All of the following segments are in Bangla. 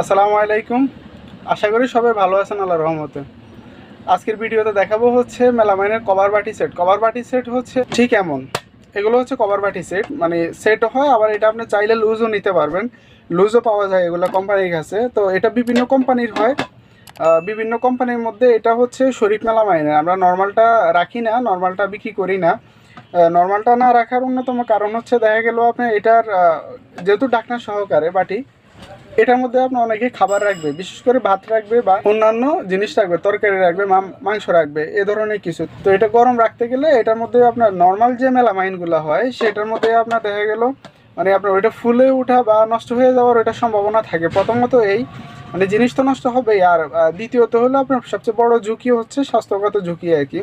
আসসালামু আলাইকুম। আশা করি সবাই ভালো আছেন আল্লাহ রহমতে। আজকের ভিডিওতে দেখাবো হচ্ছে মেলামাইনের কভার বাটি সেট। কভার বাটি সেট হচ্ছে ঠিক এমন। এগুলো হচ্ছে কভার বাটি সেট মানে সেট হয়, আবার এটা আপনি চাইলে লুজও নিতে পারবেন। লুজও পাওয়া যায় এগুলো কোম্পানির কাছে। তো এটা বিভিন্ন কোম্পানির হয়। বিভিন্ন কোম্পানির মধ্যে এটা হচ্ছে শরীফ মেলামাইনের। আমরা নর্মালটা রাখি না, নর্মালটা বিক্রি করি না। নর্মালটা না রাখার অন্যতম কারণ হচ্ছে দেখা গেল আপনি এটার যেহেতু ডাকনা সহকারে বাটি এটার মধ্যে আপনার অনেকে খাবার রাখবে, বিশেষ করে ভাত রাখবে বা অন্যান্য জিনিস রাখবে, তরকারি রাখবে মাংস রাখবে, এ ধরনের কিছু। তো এটা গরম রাখতে গেলে এটার মধ্যে আপনার নর্মাল যে মেলামাইনগুলো হয়, সেটার মধ্যে আপনার দেখা গেল মানে আপনার ওইটা ফুলে ওঠা বা নষ্ট হয়ে যাওয়ার ওইটা সম্ভাবনা থাকে। প্রথমত এই মানে জিনিস তো নষ্ট হবেই। আর দ্বিতীয়ত হলো আপনার সবচেয়ে বড় ঝুঁকি হচ্ছে স্বাস্থ্যগত ঝুঁকি আর কি।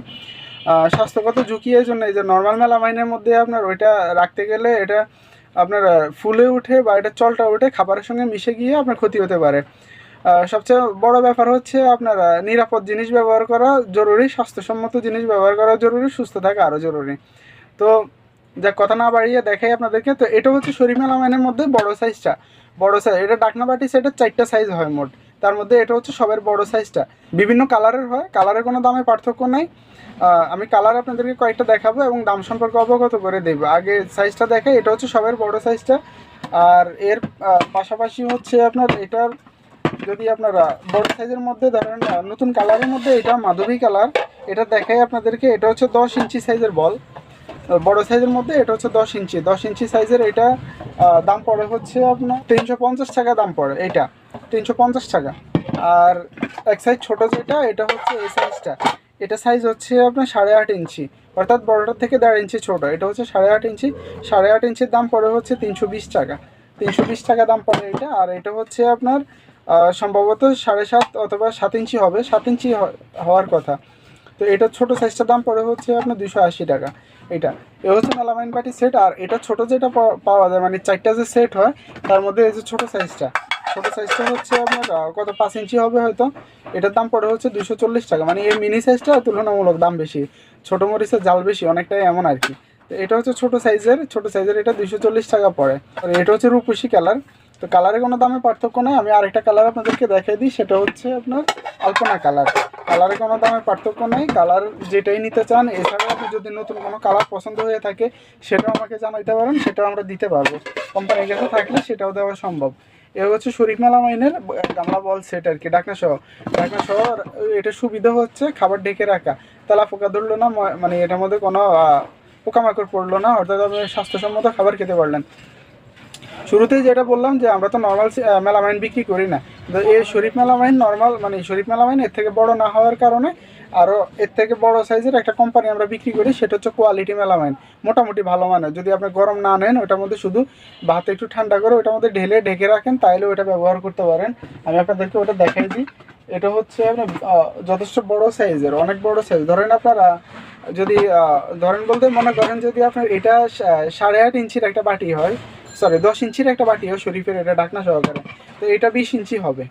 স্বাস্থ্যগত ঝুঁকি এই জন্য এই যে নর্মাল মেলামাইনের মধ্যে আপনার ওইটা রাখতে গেলে এটা আপনার ফুলে উঠে বা এটা চলটা উঠে খাবারের সঙ্গে মিশে গিয়ে আপনার ক্ষতি হতে পারে। সবচেয়ে বড় ব্যাপার হচ্ছে আপনার নিরাপদ জিনিস ব্যবহার করা জরুরি, স্বাস্থ্যসম্মত জিনিস ব্যবহার করা জরুরি, সুস্থ থাকা আরও জরুরি। তো যা কথা না বাড়িয়ে দেখাই আপনাদেরকে। তো এটা হচ্ছে শরীর মেলামাইনের মধ্যে বড় সাইজটা বড় সাইজ এটা ডাকনা বাটি সেটের চারটা সাইজ হয় মোট। তার মধ্যে এটা হচ্ছে সবের বড় সাইজটা বিভিন্ন কালারের হয় কালারের কোনো দামে পার্থক্য নাই। আমি কালার আপনাদেরকে কয়েকটা দেখাবো এবং দাম সম্পর্কে অবগত করে দেবো। আগে সাইজটা দেখাই, এটা হচ্ছে সবার বড় সাইজটা আর এর পাশাপাশি হচ্ছে আপনার এটার, যদি আপনারা বড় সাইজের মধ্যে ধরেন নতুন কালারের মধ্যে এটা মাধবী কালার এটা দেখাই আপনাদেরকে, এটা হচ্ছে দশ ইঞ্চি সাইজের বল। বড় সাইজের মধ্যে এটা হচ্ছে দশ ইঞ্চি। দশ ইঞ্চি সাইজের এটা দাম পড়ে হচ্ছে আপনার তিনশো পঞ্চাশ টাকা দাম পড়ে, এইটা। তিনশো পঞ্চাশ টাকা। আর এক সাইজ ছোটো যেটা, এটা হচ্ছে এই সাইজটা এটা সাইজ হচ্ছে আপনার সাড়ে আট ইঞ্চি। অর্থাৎ বড়টার থেকে দেড় ইঞ্চি ছোটো। এটা হচ্ছে সাড়ে আট ইঞ্চি। সাড়ে আট ইঞ্চির দাম পড়ে হচ্ছে তিনশো বিশ টাকা। তিনশো বিশ টাকা দাম পড়ে এটা। আর এটা হচ্ছে আপনার সম্ভবত সাড়ে সাত অথবা সাত ইঞ্চি হবে। সাত ইঞ্চি হওয়ার কথা। তো এটা ছোটো সাইজটার দাম পড়ে হচ্ছে আপনার দুশো আশি টাকা। এটা। এ হচ্ছে মেলামাইন বাটি সেট আর এটা ছোট যেটা পাওয়া যায় মানে চারটা যে সেট হয়, তার মধ্যে এই যে ছোটো সাইজটা ছোটো সাইজটা হচ্ছে আপনার কত? পাঁচ ইঞ্চি হবে হয়তো। এটার দাম পড়ে হচ্ছে দুশো টাকা। মানে এই মিনি সাইজটা তুলনামূলক দাম বেশি। ছোটো মরিচের জাল বেশি, অনেকটাই এমন আর কি। তো এটা হচ্ছে ছোটো সাইজের ছোটো সাইজের এটা দুশো টাকা পড়ে। আর এটা হচ্ছে রূপসী কালার তো কালারে কোনো দামে পার্থক্য নেই। আমি আরেকটা কালার আপনাদেরকে দেখাই দিই, সেটা হচ্ছে আপনার আলপনা কালার কালারে কোনো দামে পার্থক্য নেই। কালার যেটাই নিতে চান, এছাড়াও আপনি যদি নতুন কোনো কালার পছন্দ হয়ে থাকে, সেটাও আমাকে জানাইতে পারেন, সেটাও আমরা দিতে পারব। কোম্পানির কাছে থাকলে সেটাও দেওয়া সম্ভব। এ হচ্ছে শরীফ মেলা মাইনের গামলা বল সেট আর কি ডাকনা সহ ডাকনা সহ এটা সুবিধা হচ্ছে খাবার ঢেকে রাখা। তালা পোকা ধরলো না মানে এটার মধ্যে কোনো পোকামাকড় পড়ল না, অর্থাৎ আপনি স্বাস্থ্যসম্মত খাবার খেতে পারলেন। শুরুতেই যেটা বললাম যে আমরা তো নর্মাল মেলামাইন বিক্রি করি না। এই শরীফ মেলামাইন নর্মাল মানে শরীফ মেলামাইন এর থেকে বড় না হওয়ার কারণে আরও এর থেকে বড় সাইজের একটা কোম্পানি আমরা বিক্রি করি, সেটা হচ্ছে কোয়ালিটি মেলামাইন। মোটামুটি ভালো মানের যদি আপনি গরম না নেন, ওটার মধ্যে শুধু ভাত একটু ঠান্ডা করে ওটার মধ্যে ঢেলে ঢেকে রাখেন, তাইলে ওটা ব্যবহার করতে পারেন। আমি আপনাদেরকে ওটা দেখাই দিই। এটা হচ্ছে আপনি যথেষ্ট বড় সাইজের অনেক বড় সাইজ ধরেন আপনারা যদি ধরেন বলতে মনে করেন যদি আপনার এটা সাড়ে আট ইঞ্চির একটা বাটি হয় সরি দশ ইঞ্চির একটা বাটি ও শরীফের, এটা ডাকনা সহকারে। তো এটা বিশ ইঞ্চি হবে।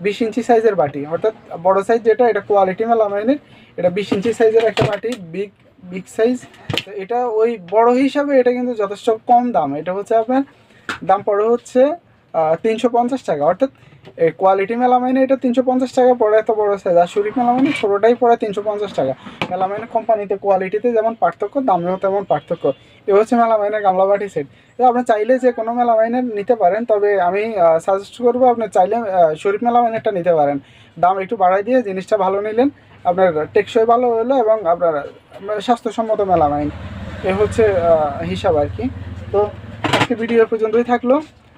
বিশ ইঞ্চি সাইজের বাটি। অর্থাৎ বড় সাইজ যেটা, এটা কোয়ালিটি মেলামাইনের এটা বিশ ইঞ্চি সাইজের একটা বাটি বিগ বিগ সাইজ তো এটা ওই বড় হিসাবে এটা কিন্তু যথেষ্ট কম দাম। এটা হচ্ছে আপনার, দাম পড়ে হচ্ছে তিনশো পঞ্চাশ টাকা। অর্থাৎ এই কোয়ালিটি মেলামাইনে এটা তিনশো পঞ্চাশ টাকা পড়ে এত বড় সাইজ আর শরীফ মেলামাইনে ছোটোটাই পড়ে তিনশো পঞ্চাশ টাকা। মেলামাইনের কোম্পানিতে কোয়ালিটিতে যেমন পার্থক্য, দামেও তেমন পার্থক্য। এ হচ্ছে মেলামাইনের গামলা বাটি সেট আপনি চাইলে যে কোনো মেলামাইনের নিতে পারেন, তবে আমি সাজেস্ট করব আপনি চাইলে শরীফ মেলামাইনেরটা নিতে পারেন। দাম একটু বাড়াই দিয়ে জিনিসটা ভালো নিলেন, আপনার টেকসই ভালো হলো এবং আপনার স্বাস্থ্যসম্মত মেলামাইন এ হচ্ছে হিসাব আর কি। তো আজকে ভিডিও পর্যন্তই থাকল।